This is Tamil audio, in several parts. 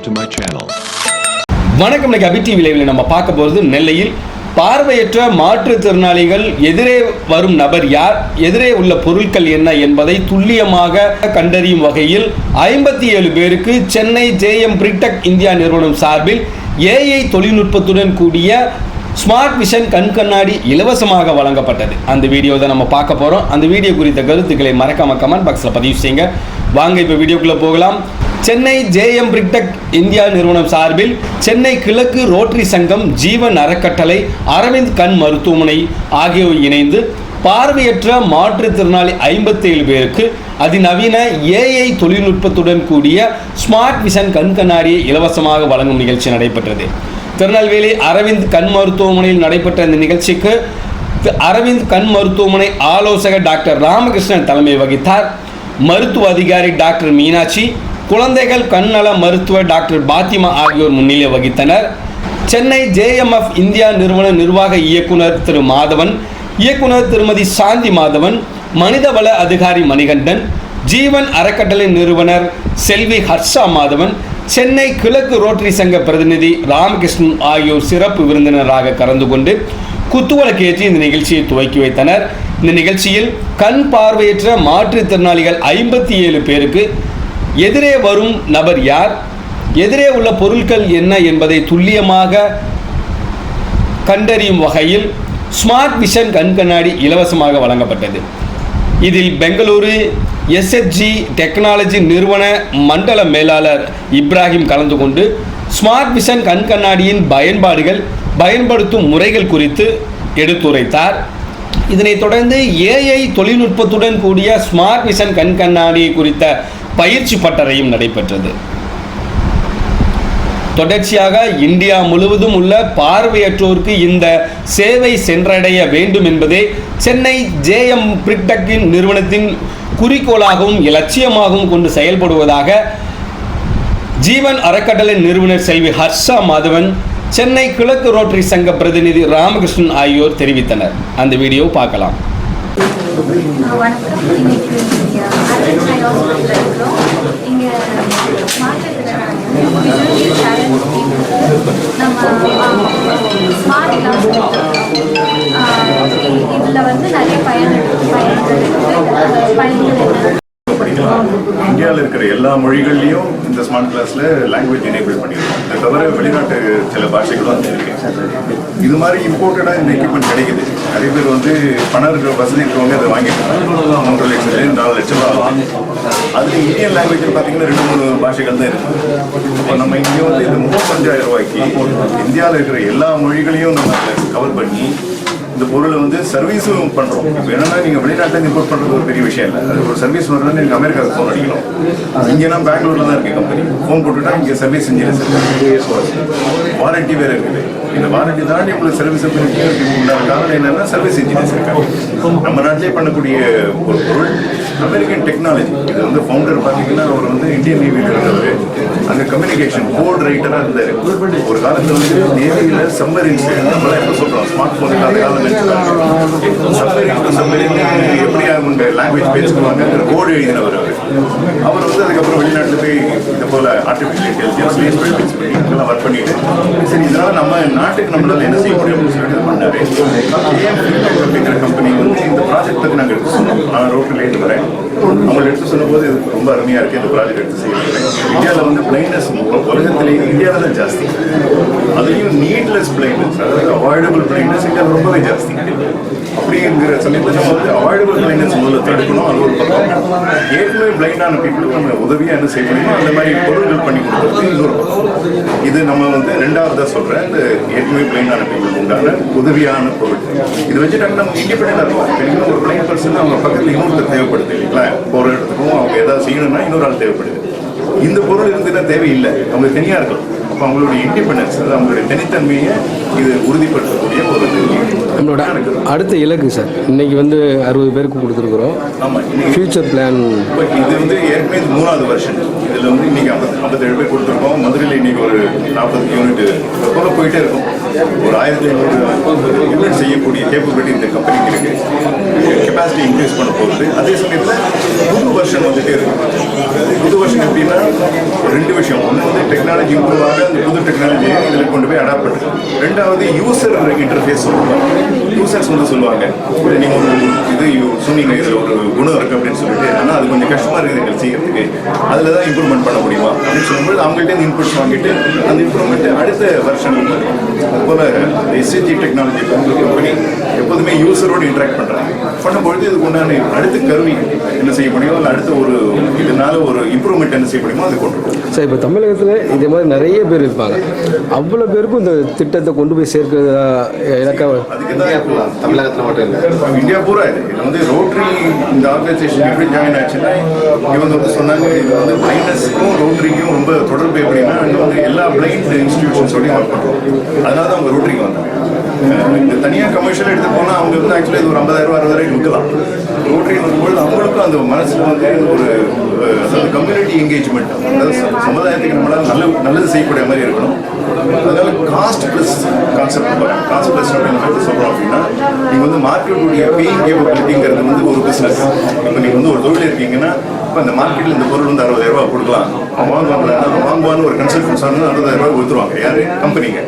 subscribe to my channel. வணக்கம் இன்னைக்கு டிவி லைவ்ல நம்ம பார்க்க போகிறது நெல்லையில் பார்வையற்ற மாற்றுத்திறனாளிகள் எதிரே வரும் நபர் யார்? எதிரே உள்ள பொருட்கள் என்ன என்பதை துல்லியமாக கண்டறியும் வகையில் ஐம்பத்தி ஏழு பேருக்கு சென்னை ஜேஎம் பிரிடெக் இந்தியா நிறுவனம் சார்பில் ஏஐ தொழில்நுட்பத்துடன் கூடிய ஸ்மார்ட் விஷன் கண் கண்ணாடி இலவசமாக வழங்கப்பட்டது. அந்த வீடியோ தான் நம்ம பார்க்க போகிறோம் அந்த வீடியோ குறித்த கருத்துக்களை மறக்காம கமெண்ட் பாக்ஸில் பதிவு செய்யுங்க. வாங்க இப்போ வீடியோக்குள்ளே போகலாம். சென்னை ஜேஎம் பிரிக்டெக் இந்தியா நிறுவனம் சார்பில் சென்னை கிழக்கு ரோட்டரி சங்கம் ஜீவன் அறக்கட்டளை அரவிந்த் கண் மருத்துவமனை ஆகியோர் இணைந்து பார்வையற்ற மாற்றுத்திறனாளி ஐம்பத்தேழு பேருக்கு அதிநவீன ஏஐ தொழில்நுட்பத்துடன் கூடிய ஸ்மார்ட் விஷன் கண் கண்ணாடியை இலவசமாக வழங்கும் நிகழ்ச்சி நடைபெற்றது. திருநெல்வேலி அரவிந்த் கண் மருத்துவமனையில் நடைபெற்ற இந்த நிகழ்ச்சிக்கு அரவிந்த் கண் மருத்துவமனை ஆலோசகர் டாக்டர் ராமகிருஷ்ணன் தலைமை வகித்தார். மருத்துவ அதிகாரி டாக்டர் மீனாட்சி குழந்தைகள் கண்ணல மருத்துவர் டாக்டர் பாத்திமா ஆகியோர் முன்னிலை வகித்தனர். சென்னை ஜேஎம்எஃப் இந்தியா நிறுவன நிர்வாக இயக்குனர் திரு மாதவன் இயக்குனர் திருமதி சாந்தி மாதவன் மனிதவள அதிகாரி மணிகண்டன் ஜீவன் அறக்கட்டளை நிறுவனர் செல்வி ஹர்ஷா மாதவன் சென்னை கிழக்கு ரோட்டரி சங்க பிரதிநிதி ராமகிருஷ்ணன் ஆகியோர் சிறப்பு விருந்தினராக கலந்து கொண்டு குத்துவளக்கேற்றி இந்த நிகழ்ச்சியை துவக்கி வைத்தனர். இந்த நிகழ்ச்சியில் கண் பார்வையற்ற மாற்றுத்திறனாளிகள் ஐம்பத்தி ஏழு பேருக்கு எதிரே வரும் நபர் யார்? எதிரே உள்ள பொருட்கள் என்ன என்பதை துல்லியமாக கண்டறியும் வகையில் ஸ்மார்ட் விஷன் கண் கண்ணாடி இலவசமாக வழங்கப்பட்டது. இதில் பெங்களூரு எஸ்எஸ்ஜி டெக்னாலஜி நிறுவன மண்டல மேலாளர் இப்ராஹிம் கலந்து கொண்டு ஸ்மார்ட் விஷன் கண் கண்ணாடியின் பயன்பாடுகள் பயன்படுத்தும் முறைகள் குறித்து எடுத்துரைத்தார். இதனைத் தொடர்ந்து ஏஐ தொழில்நுட்பத்துடன் கூடிய ஸ்மார்ட் விஷன் கண் கண்ணாடி குறித்த பயிற்சி பட்டறையும் நடைபெற்றது. தொடர்ச்சியாக இந்தியா முழுவதும் உள்ள பார்வையற்றோருக்கு இந்த சேவை சென்றடைய வேண்டும் என்பதே சென்னை ஜேஎம் பிரிக்டக்கின் நிறுவனத்தின் குறிக்கோளாகவும் இலட்சியமாகவும் கொண்டு செயல்படுவதாக ஜீவன் அறக்கட்டளை நிறுவனர் செல்வி ஹர்ஷா மாதவன் சென்னை கிழக்கு ரோட்டரி சங்க பிரதிநிதி ராமகிருஷ்ணன் ஆகியோர் தெரிவித்தனர். அந்த வீடியோ பார்க்கலாம். வணக்கம் இன்னைக்கு அரவிந்த் ஹாஸ்பிட்டலில் இருக்கிறோம் இங்கே நம்ம ஸ்மார்ட் இதில் வந்து நிறைய பயன்கள் பயன்கள் இந்தியாவில் இருக்கிற எல்லா மொழிகள்லையும் இந்த ஸ்மார்ட் கிளாஸ்ல லாங்குவேஜ் எனேபிள் பண்ணியிருக்கோம் இதை தவிர வெளிநாட்டு சில பாஷைகளும் வந்துருக்கேன் இது மாதிரி இம்போர்ட்டடாக இந்த எக்யூப்மெண்ட் கிடைக்குது. நிறைய பேர் வந்து பணம் இருக்கிற வசதி இருக்கிறவங்க அதை வாங்கிட்டு மூன்று லட்சம் நாலு லட்சம் ரூபா ஆகும் அதுல இந்தியன் லாங்குவேஜ் பார்த்தீங்கன்னா ரெண்டு மூணு பாஷைகள் தான் இருக்கு. இப்போ நம்ம இங்கே வந்து இந்த முப்பத்தஞ்சாயிரம் ரூபாய்க்கு இந்தியாவில் இருக்கிற எல்லா மொழிகளையும் நம்ம கவர் பண்ணி இந்த பொருளை வந்து சர்வீஸும் பண்ணுறோம் இப்போ என்னன்னா நீங்கள் வெளிநாட்டில் இம்போர்ட் பண்ணுறது ஒரு பெரிய விஷயம் இல்லை. அது ஒரு சர்வீஸ் வரணும்னு நீங்கள் அமெரிக்காவுக்கு ஃபோன் அடிக்கணும். இங்கேனா பெங்களூர்ல தான் இருக்குது கம்பெனி ஃபோன் போட்டுட்டா இங்கே சர்வீஸ் இன்ஜினியர்ஸ் இருக்காங்க வாரண்டி வேற இருக்குது. இந்த வாரண்டி தாண்டி உங்களுக்கு சர்வீஸ் உண்டான காரணம் சர்வீஸ் இன்ஜினியர்ஸ் இருக்காங்க நம்ம நாட்டிலே பண்ணக்கூடிய ஒரு பொருள் அமெரிக்கன் டெக்னாலஜி இது வந்து ஃபவுண்டர் பார்த்தீங்கன்னா அவர் வந்து இந்தியன் நேவியில் இருந்தவர். கம்யூனிகேஷன் போர்டு ரைட்டராக இருந்தார். ஒரு காலத்தில் வந்து நேவியில் சம்மரின்ஸ் நம்மளாம் எப்போ சொல்கிறோம் ஸ்மார்ட் ஃபோன் இல்லாத காலம் சம்மரின் டு சம்மரின் எப்படி அவங்க லாங்குவேஜ் பேசுவாங்க கோடு எழுதினவர் அவர். அவர் வந்து அதுக்கப்புறம் வெளிநாட்டில் போய் இது போல் ஆர்டிஃபிஷியல் இன்டெலிஜென்ஸ் பண்ணி இதெல்லாம் ஒர்க் பண்ணிட்டு சரி இதனால் நம்ம நாட்டுக்கு நம்மளால் என்ன செய்ய முடியும்? அப்படின்னு சொல்லிட்டு பண்ணாரு. ஏன் அப்படிங்கிற கம்பெனி வந்து இந்த நாங்கள் எடுத்து சொன்னோம். நான் ரோட்டிலேருந்து வரேன். அவங்க எடுத்து சொல்லும்போது இது ரொம்ப அருமையாக இருக்குது இந்த ப்ராஜெக்ட் எடுத்து செய்யணும் இந்தியாவில் வந்து பிளைண்ட்னஸ் உலகத்திலேயே இந்தியாவில் தான் ஜாஸ்தி. அதுலேயும் நீட்லெஸ் பிளைண்ட்னஸ் அதாவது அவாய்டபிள் பிளைண்ட்னஸ் இந்தியாவில் ரொம்பவே ஜாஸ்தி. அப்படிங்கிற சமயத்தில் நம்ம வந்து அவாய்டபிள் பிளைண்ட்னஸ் முதல்ல தடுக்கணும். அது ஒரு பக்கம். ஏற்கனவே பிளைண்டான பீப்புளுக்கு நம்ம உதவியாக என்ன செய்ய முடியுமோ அந்த மாதிரி பொருட்கள் பண்ணி கொடுக்குறது இன்னொரு பக்கம். இது நம்ம வந்து ரெண்டாவதாக சொல்கிறேன் இந்த ஏற்கனவே பிளைண்டான பீப்புளுக்கு உண்டான உதவியான பொருள். இது வச்சுட்டாங்க நம்ம இண்டிபெண்டாக இருக்கும். எனக்கு ஒரு பிளைண்ட் பர்சன் அவங்க பக்கத்தில் இன்னொருத்தர் தேவைப்படுது இல்லைங்களா? போகிற இடத்துக்கும் அவங்க ஏதாவது செய்யணும்னா இன்னொரு ஆள் தேவைப்படுது. இந்த பொருள் இருந்துன்னா தேவையில்லை. அவங்க தனியாக இருக்கும் அப்போ அவங்களுடைய இண்டிபெண்டன்ஸ் அதாவது அவங்களுடைய தனித்தன்மையை இது உறுதிப்படுத்தக்கூடிய ஒரு நம்மளோட அடுத்த இலக்கு சார். இன்னைக்கு வந்து அறுபது பேருக்கு கொடுத்துருக்குறோம். ஃபியூச்சர் பிளான் இது வந்து ஏற்கனவே மூணாவது வருஷன் இதில் வந்து இன்னைக்கு ஐம்பத்தி ஐம்பத்தேழு பேர் கொடுத்துருக்கோம். மதுரையில் இன்னைக்கு ஒரு நாற்பது யூனிட் போல போயிட்டே இருக்கும். ஒரு ஆயிரத்தி ஐநூறு யூனிட் செய்யக்கூடிய கேப்பபிலிட்டி இந்த கம்பெனிக்கு இருக்குது கெப்பாசிட்டி இன்க்ரீஸ் பண்ண போகுது. அதே சமயத்தில் புது வருஷன் வந்துட்டே இருக்கும் புது வருஷன் எப்படின்னா ரெண்டு விஷயம். ஒன்று வந்து டெக்னாலஜி இம்ப்ரூவ் ஆக அந்த புது டெக்னாலஜியை இதில் கொண்டு போய் அடாப்ட் பண்ணுறது ரெண்டாவது யூசர் இன்டர்ஃபேஸ் சொல்லுவாங்க. யூசர்ஸ் வந்து சொல்லுவாங்க நீங்கள் ஒரு இது சொன்னீங்க இதில் ஒரு குணம் இருக்குது அப்படின்னு சொல்லிட்டு. ஆனால் அது கொஞ்சம் கஷ்டமாக இருக்குது எங்களுக்கு செய்யறதுக்கு. அதில் தான் இம்ப்ரூவ் இம்ப்ரூவ்மெண்ட் பண்ண முடியுமா? அப்படின்னு சொல்லும்போது அவங்கள்ட்ட இருந்து இன்புட்ஸ் வாங்கிட்டு அந்த இம்ப்ரூவ்மெண்ட் அடுத்த வருஷன் அதுபோல் எஸ்எஜி டெக்னாலஜி கம்பெனி எப்போதுமே யூசரோடு இன்ட்ராக்ட் பண்ணுறாங்க பண்ணும்பொழுது இதுக்கு உண்டான அடுத்த கருவி என்ன செய்ய முடியும் இல்லை அடுத்த ஒரு இதனால ஒரு இம்ப்ரூவ்மெண்ட் என்ன செய்ய முடியுமோ அதை கொண்டு சார் இப்போ தமிழகத்தில் இதே மாதிரி நிறைய பேர் இருப்பாங்க. அவ்வளோ பேருக்கும் இந்த திட்டத்தை கொண்டு போய் சேர்க்கிறதா இலக்காக அதுக்கு தான் தமிழகத்தில் மட்டும் இல்லை. இந்தியா பூரா இது. வந்து ரோட்டரி இந்த ஆர்கனைசேஷன் எப்படி ஜாயின் ஆச்சுன்னா இவங்க வந்து சொன்னாங்க இது வந்து பிளைண்ட்னஸ்க்கும் ரோட்டரிக்கும் ரொம்ப தொடர்பு எப்படின்னா அங்கே வந்து எல்லா பிளைண்ட் இன்ஸ்டிடியூஷன்ஸோடையும் ஒர்க் பண்ணுறோம் அதனால தான் அவங்க ரோட்டரிக்கு வந்தாங்க. இந்த தனியாக கமர்ஷியல் எடுத்து போனால் அவங்க வந்து ஆக்சுவலி இது ஒரு ஐம்பதாயிரம் ரூபா அறுபதாயிரம் விற்கலாம். ரோட்டரி வரும்பொழுது அவங்களுக்கும் அந்த மனசில் வந்து ஒரு கம்யூனிட்டி என்கேஜ்மெண்ட் அதாவது சமுதாயத்துக்கு நம்மளால் நல்ல நல்லது செய்யக்கூடிய மாதிரி இருக்கணும். அதனால cost plus concept cost plus அப்படின்னு எப்படி சொல்கிறோம் அப்படின்னா நீங்கள் வந்து மார்க்கெட்டுடைய பேயிங் கேபபிலிட்டிங்கிறது வந்து ஒரு பிஸ்னஸ் இப்போ நீங்கள் வந்து ஒரு தொழில் இருக்கீங்கன்னா இப்போ அந்த மார்க்கெட்டில் இந்த பொருள் வந்து அறுபதாயிரம் ரூபா கொடுக்கலாம். அவன் வாங்குவாங்களா? அவன் வாங்குவான்னு ஒரு கன்சல்டன்ஸ் ஆனால் அறுபதாயிரம் ரூபாய் கொடுத்துருவாங்க யார்? கம்பெனிங்க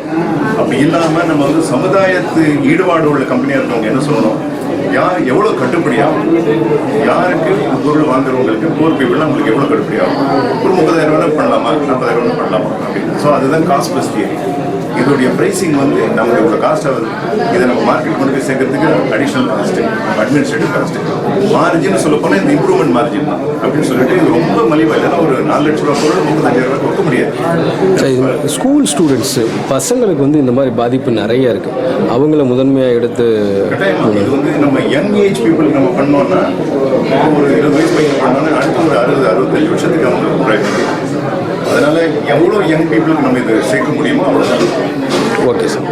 அப்படி இல்லாமல் நம்ம வந்து சமுதாயத்து ஈடுபாடு உள்ள கம்பெனியாக இருக்கவங்க என்ன சொல்லணும்? யார் எவ்வளோ கட்டுப்படியாகும்? யாருக்கு பொருள் வாங்குறவங்களுக்கு போர் உங்களுக்கு எவ்வளோ கட்டுப்படியாகும்? ஒரு முப்பதாயிரம் ரூபாய் பண்ணலாமா? நாற்பதாயிரம் ரூபாய் பண்ணலாமா? அப்படின்னு. ஸோ அதுதான் காஸ்ட் ப்ளஸ் தியரி இதோடைய ப்ரைசிங் வந்து நமக்கு இவ்வளோ காஸ்ட் ஆகுது. இதை நம்ம மார்க்கெட் கொண்டு போய் சேர்க்கறதுக்கு additional cost administrative cost margin சொல்ல போனால் இந்த இம்ப்ரூவ்மெண்ட் மார்ஜின் தான். அப்படின்னு சொல்லிட்டு இது ரொம்ப மலிவாக இல்லைன்னா ஒரு நாலு லட்ச ரூபா பொருள் முப்பத்தஞ்சாயிரம் ரூபாய்க்கு விற்க முடியாது. ஸ்கூல் ஸ்டூடெண்ட்ஸு பசங்களுக்கு வந்து இந்த மாதிரி பாதிப்பு நிறைய இருக்குது அவங்கள முதன்மையாக எடுத்து இது வந்து நம்ம யங் ஏஜ் பீப்புளுக்கு நம்ம பண்ணோம்னா ஒரு இருபது வயசு பையன் பண்ணோம்னா அடுத்த ஒரு அறுபது அறுபத்தஞ்சு வருஷத்துக்கு அவங்க அதனால எவ்வளோ யங் பீப்புளுக்கு நம்ம இதை சேர்க்க முடியுமோ அவ்வளோ ஓகே சார்